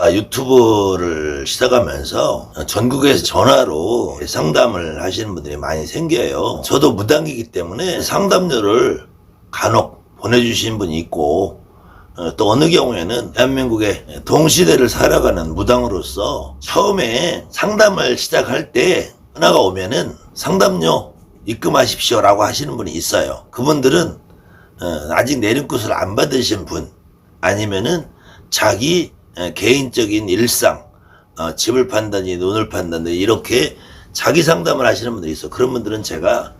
아, 유튜브를 시작하면서 전국에서 전화로 상담을 하시는 분들이 많이 생겨요. 저도 무당이기 때문에 상담료를 간혹 보내주신 분이 있고 어, 또 어느 경우에는 대한민국의 동시대를 살아가는 무당으로서 처음에 상담을 시작할 때 전화가 오면은 상담료 입금하십시오 라고 하시는 분이 있어요. 그분들은 어, 아직 내림굿을 안 받으신 분 아니면은 자기 에, 개인적인 일상 어, 집을 판다니 눈을 판다니 이렇게 자기 상담을 하시는 분들이 있어. 그런 분들은 제가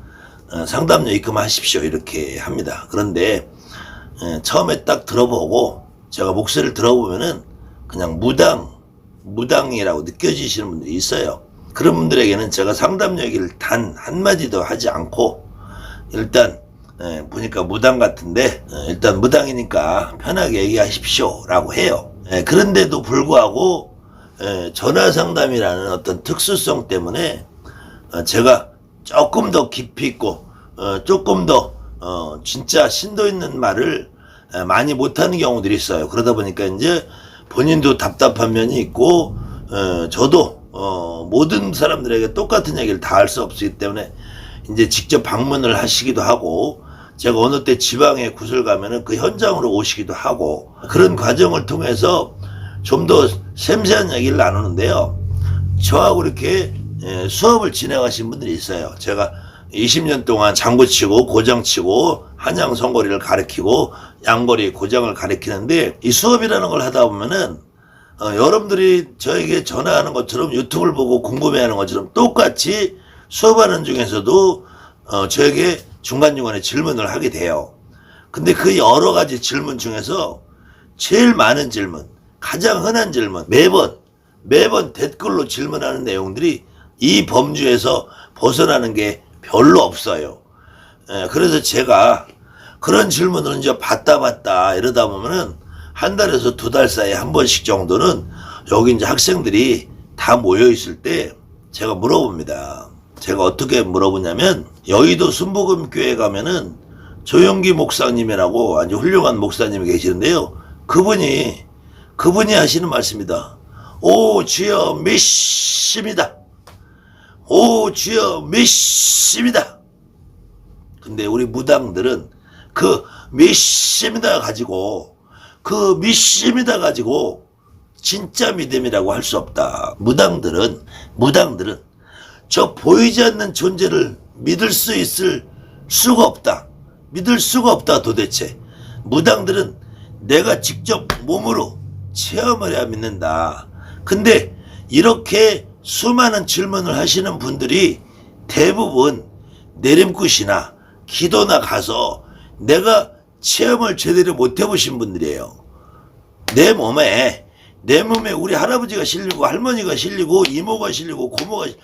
어, 상담료 입금하십시오. 이렇게 합니다. 그런데 에, 처음에 딱 들어보고 제가 목소리를 들어보면은 그냥 무당 무당이라고 느껴지시는 분들이 있어요. 그런 분들에게는 제가 상담료 얘기를 단 한마디도 하지 않고 일단 예, 보니까 무당 같은데 예, 일단 무당이니까 편하게 얘기하십시오 라고 해요 예, 그런데도 불구하고 예, 전화 상담이라는 어떤 특수성 때문에 어, 제가 조금 더 깊이 있고 어, 조금 더 어, 진짜 신도 있는 말을 예, 많이 못하는 경우들이 있어요. 그러다 보니까 이제 본인도 답답한 면이 있고 어, 저도 어, 모든 사람들에게 똑같은 얘기를 다 할 수 없기 때문에 이제 직접 방문을 하시기도 하고 제가 어느 때 지방에 굿을 가면은 그 현장으로 오시기도 하고 그런 과정을 통해서 좀더 세세한 얘기를 나누는데요. 저하고 이렇게 예, 수업을 진행하신 분들이 있어요. 제가 20년 동안 장구 치고 고장 치고 한양 선거리를 가르치고 양거리 고장을 가르치는데 이 수업이라는 걸 하다 보면은 어, 여러분들이 저에게 전화하는 것처럼 유튜브를 보고 궁금해하는 것처럼 똑같이 수업하는 중에서도 어, 저에게 중간중간에 질문을 하게 돼요. 근데 그 여러 가지 질문 중에서 제일 많은 질문, 가장 흔한 질문, 매번, 매번 댓글로 질문하는 내용들이 이 범주에서 벗어나는 게 별로 없어요. 예, 그래서 제가 그런 질문을 이제 받다 받다 이러다 보면은 한 달에서 두 달 사이에 한 번씩 정도는 여기 이제 학생들이 다 모여 있을 때 제가 물어봅니다. 제가 어떻게 물어보냐면 여의도 순복음교회 가면은 조영기 목사님이라고 아주 훌륭한 목사님이 계시는데요. 그분이 그분이 하시는 말씀이다. 오 주여 메시입니다. 오 주여 메시입니다. 근데 우리 무당들은 그 메시입니다 가지고 그 믿습니다 가지고 진짜 믿음이라고 할 수 없다. 무당들은 무당들은 저 보이지 않는 존재를 믿을 수 있을 수가 없다. 믿을 수가 없다 도대체. 무당들은 내가 직접 몸으로 체험을 해야 믿는다. 근데 이렇게 수많은 질문을 하시는 분들이 대부분 내림굿이나 기도나 가서 내가 체험을 제대로 못 해보신 분들이에요. 내 몸에 내 몸에 우리 할아버지가 실리고 할머니가 실리고 이모가 실리고 고모가 실-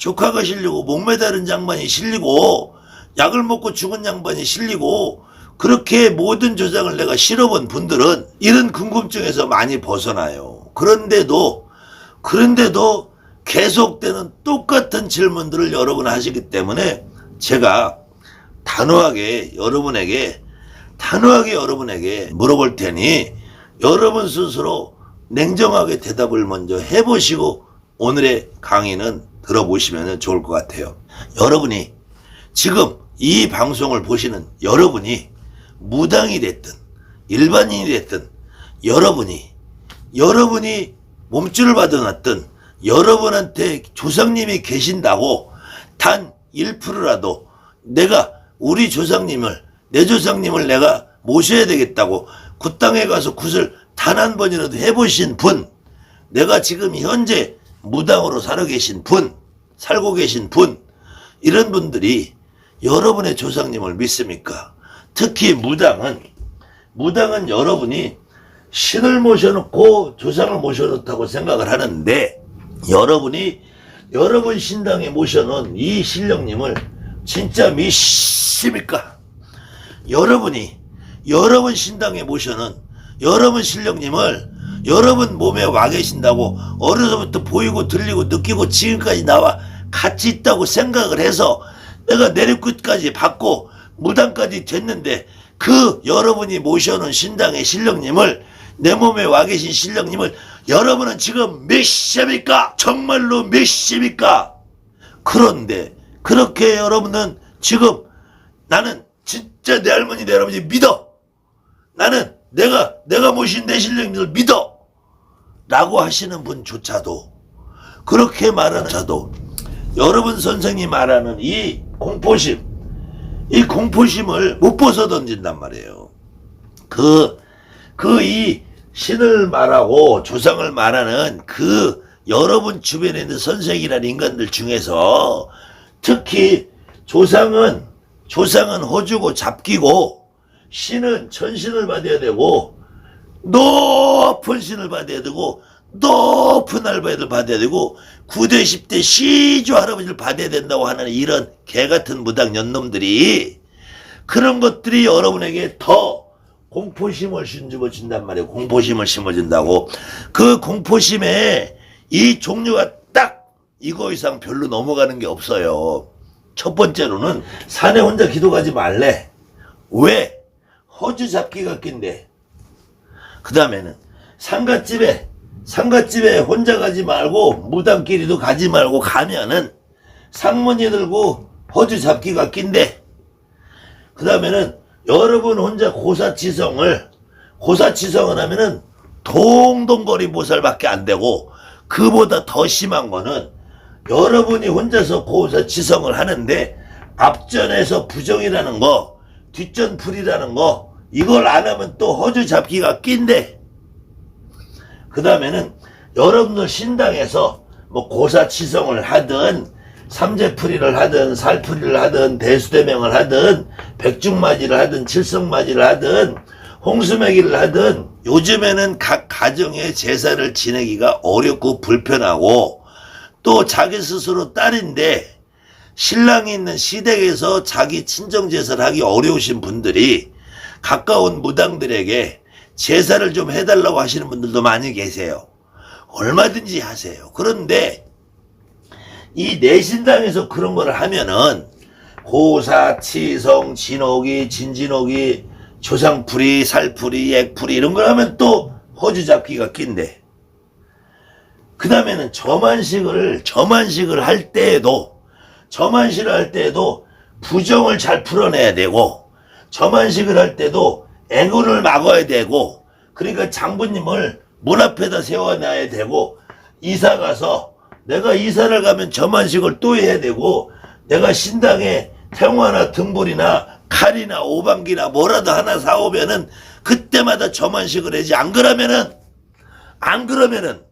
조카가 실리고 목매다른 양반이 실리고 약을 먹고 죽은 양반이 실리고 그렇게 모든 조상을 내가 실어본 분들은 이런 궁금증에서 많이 벗어나요. 그런데도 그런데도 계속되는 똑같은 질문들을 여러분 하시기 때문에 제가 단호하게 여러분에게 단호하게 여러분에게 물어볼 테니 여러분 스스로 냉정하게 대답을 먼저 해보시고 오늘의 강의는 들어보시면 좋을 것 같아요. 여러분이 지금 이 방송을 보시는 여러분이 무당이 됐든 일반인이 됐든 여러분이 여러분이 몸줄을 받아놨든 여러분한테 조상님이 계신다고 단 1%라도 내가 우리 조상님을 내 조상님을 내가 모셔야 되겠다고 그 땅에 가서 굿을 단 한 번이라도 해보신 분 내가 지금 현재 무당으로 살아 계신 분 살고 계신 분 이런 분들이 여러분의 조상님을 믿습니까? 특히 무당은 무당은 여러분이 신을 모셔놓고 조상을 모셔놓다고 생각을 하는데 여러분이 여러분 신당에 모셔놓은 이 신령님을 진짜 믿습니까? 여러분이 여러분 신당에 모셔놓은 여러분 신령님을 여러분 몸에 와 계신다고 어려서부터 보이고 들리고 느끼고 지금까지 나와 같이 있다고 생각을 해서 내가 내리끝까지 받고 무당까지 됐는데 그 여러분이 모셔놓은 신당의 신령님을 내 몸에 와 계신 신령님을 여러분은 지금 몇 시입니까? 정말로 몇 시입니까? 그런데 그렇게 여러분은 지금 나는 진짜 내 할머니 내 할아버지 믿어. 나는 내가 내가 모신 내 신령님을 믿어. 라고 하시는 분조차도 그렇게 말하는 자도 여러분 선생이 말하는 이 공포심 이 공포심을 못 벗어 던진단 말이에요. 그, 그 이 신을 말하고 조상을 말하는 그 여러분 주변에 있는 선생이라는 인간들 중에서 특히 조상은, 조상은 호주고 잡기고 신은 천신을 받아야 되고 높은 신을 받아야 되고 높은 알바를 받아야 되고 9대 10대 시주 할아버지를 받아야 된다고 하는 이런 개같은 무당 년놈들이 그런 것들이 여러분에게 더 공포심을 심어준단 말이에요. 공포심을 심어준다고. 그 공포심에 이 종류가 딱 이거 이상 별로 넘어가는 게 없어요. 첫 번째로는 산에 혼자 기도 가지 말래. 왜? 허주 잡기가 낀데. 그 다음에는 상갓집에 상갓집에 혼자 가지 말고 무당끼리도 가지 말고 가면은 상문이 들고 허주 잡기가 낀데 그 다음에는 여러분 혼자 고사치성을 고사치성을 하면은 동동거리 보살밖에 안 되고 그보다 더 심한 거는 여러분이 혼자서 고사치성을 하는데 앞전에서 부정이라는 거 뒷전 풀이라는 거 이걸 안 하면 또 허주 잡기가 낀데 그 다음에는 여러분들 신당에서 뭐 고사치성을 하든 삼재풀이를 하든 살풀이를 하든 대수대명을 하든 백중맞이를 하든 칠성맞이를 하든 홍수매기를 하든 요즘에는 각 가정의 제사를 지내기가 어렵고 불편하고 또 자기 스스로 딸인데 신랑이 있는 시댁에서 자기 친정 제사를 하기 어려우신 분들이 가까운 무당들에게 제사를 좀 해달라고 하시는 분들도 많이 계세요. 얼마든지 하세요. 그런데 이 내신당에서 그런 거를 하면은 고사, 치성, 진옥이, 진진옥이, 조상풀이, 살풀이, 액풀이 이런 걸 하면 또 허주 잡기가 낀데 그 다음에는 저만식을 저만식을 할 때에도 저만식을 할 때에도 부정을 잘 풀어내야 되고 저만식을 할 때도 애군을 막아야 되고 그러니까 장부님을 문 앞에다 세워놔야 되고 이사 가서 내가 이사를 가면 저만식을 또 해야 되고 내가 신당에 태화나 등불이나 칼이나 오방기나 뭐라도 하나 사오면은 그때마다 저만식을 해야지 안 그러면은 안 그러면은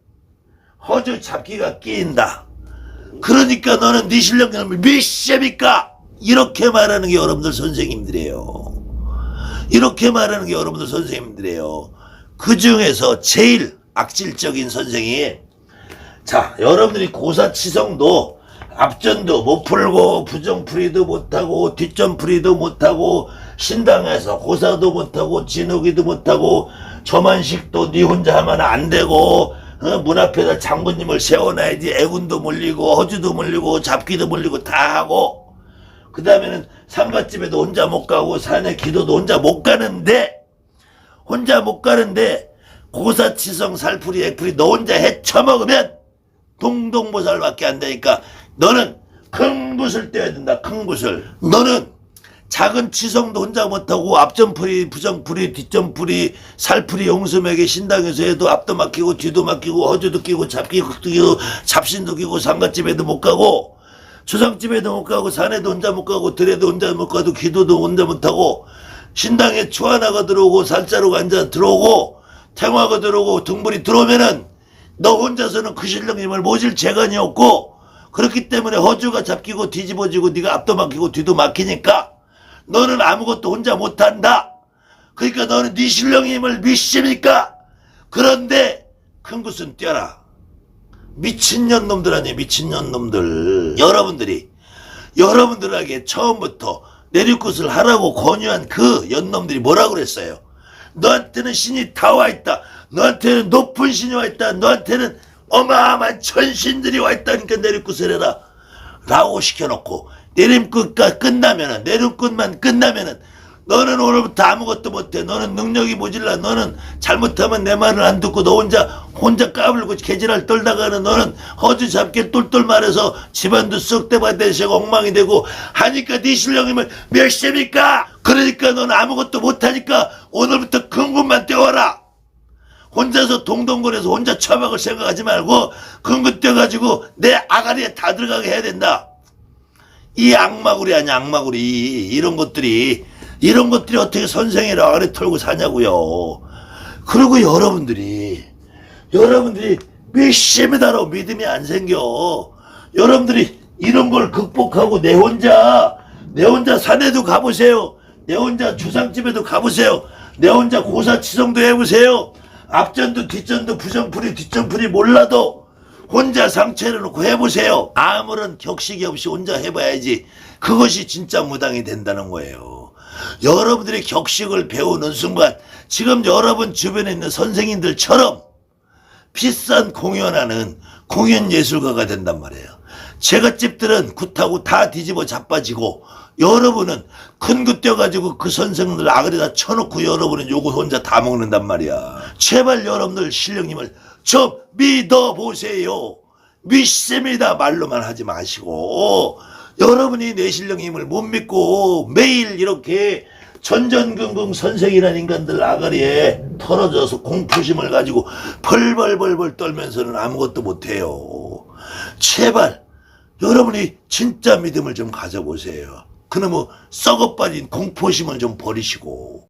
허주 잡기가 끼인다. 그러니까 너는 네 실력을 몇 시입니까? 이렇게 말하는 게 여러분들 선생님들이에요. 이렇게 말하는 게 여러분들 선생님들이에요. 그 중에서 제일 악질적인 선생이 자 여러분들이 고사치성도 앞전도 못 풀고 부정풀이도 못하고 뒷전풀이도 못하고 신당에서 고사도 못하고 진욱이도 못하고 저만식도 네 혼자 하면 안 되고 어, 문 앞에다 장군님을 세워놔야지 애군도 물리고 허주도 물리고 잡기도 물리고 다 하고 그 다음에는 상갓집에도 혼자 못 가고 산에 기도도 혼자 못 가는데 혼자 못 가는데 고사치성 살풀이 액풀이 너 혼자 헤쳐먹으면 동동보살밖에 안 되니까 너는 큰 붓을 떼야 된다 큰 붓을 너는 작은 치성도 혼자 못하고 앞전풀이 부정풀이 뒷전풀이 살풀이 용수맥에 신당에서 해도 앞도 막히고 뒤도 막히고 허주도 끼고 잡기도 끼고 잡신도 끼고 상갓집에도 못 가고 조상집에도 못 가고 산에도 혼자 못 가고 들에도 혼자 못 가고 기도도 혼자 못하고 신당에 추하나가 들어오고 살자루가 앉아 들어오고 태화가 들어오고 등불이 들어오면은 너 혼자서는 그 신령님을 모실 재간이 없고 그렇기 때문에 허주가 잡히고 뒤집어지고 네가 앞도 막히고 뒤도 막히니까 너는 아무것도 혼자 못한다. 그러니까 너는 네 신령님을 믿습니까? 그런데 큰 것은 뛰어라. 미친년 놈들 아니에요 미친년 놈들. 여러분들이 여러분들에게 처음부터 내리굿을 하라고 권유한 그 연놈들이 뭐라고 그랬어요? 너한테는 신이 다 와 있다. 너한테는 높은 신이 와 있다. 너한테는 어마어마한 천신들이 와 있다니까 내리굿을 해라. 라고 시켜놓고 내림굿가 끝나면은 내림굿만 끝나면은 너는 오늘부터 아무것도 못해. 너는 능력이 모질라. 너는 잘못하면 내 말을 안 듣고 너 혼자 혼자 까불고 개지랄 떨다가는 너는 허주 잡게 똘똘 말해서 집안도 썩대밭대시고 엉망이 되고 하니까 네 실력이면 몇십니까? 그러니까 너는 아무것도 못하니까 오늘부터 근근만 떼워라. 혼자서 동동거려서 혼자 처박을 생각하지 말고 근근 떼가지고 내 아가리에 다 들어가게 해야 된다. 이 악마구리 아니야 악마구리 이런 것들이 이런 것들이 어떻게 선생이라 아가리 털고 사냐고요 그리고 여러분들이 여러분들이 몇십이다로 믿음이 안 생겨 여러분들이 이런 걸 극복하고 내 혼자 내 혼자 산에도 가보세요 내 혼자 주상집에도 가보세요 내 혼자 고사치성도 해보세요 앞전도 뒷전도 부정풀이 뒷전풀이 몰라도 혼자 상처를 놓고 해보세요. 아무런 격식이 없이 혼자 해봐야지. 그것이 진짜 무당이 된다는 거예요. 여러분들이 격식을 배우는 순간 지금 여러분 주변에 있는 선생님들처럼 비싼 공연하는 공연 예술가가 된단 말이에요. 제갓집들은 굿하고 다 뒤집어 자빠지고 여러분은 큰굿 떼가지고 그 선생님들 아그리다 쳐놓고 여러분은 요거 혼자 다 먹는단 말이야. 제발 여러분들 실령님을 좀 믿어보세요. 믿습니다. 말로만 하지 마시고 여러분이 내 실령님을 못 믿고 매일 이렇게 전전긍긍 선생이라는 인간들 아가리에 털어져서 공포심을 가지고 벌벌벌벌 떨면서는 아무것도 못해요. 제발 여러분이 진짜 믿음을 좀 가져보세요. 그놈의 썩어빠진 공포심을 좀 버리시고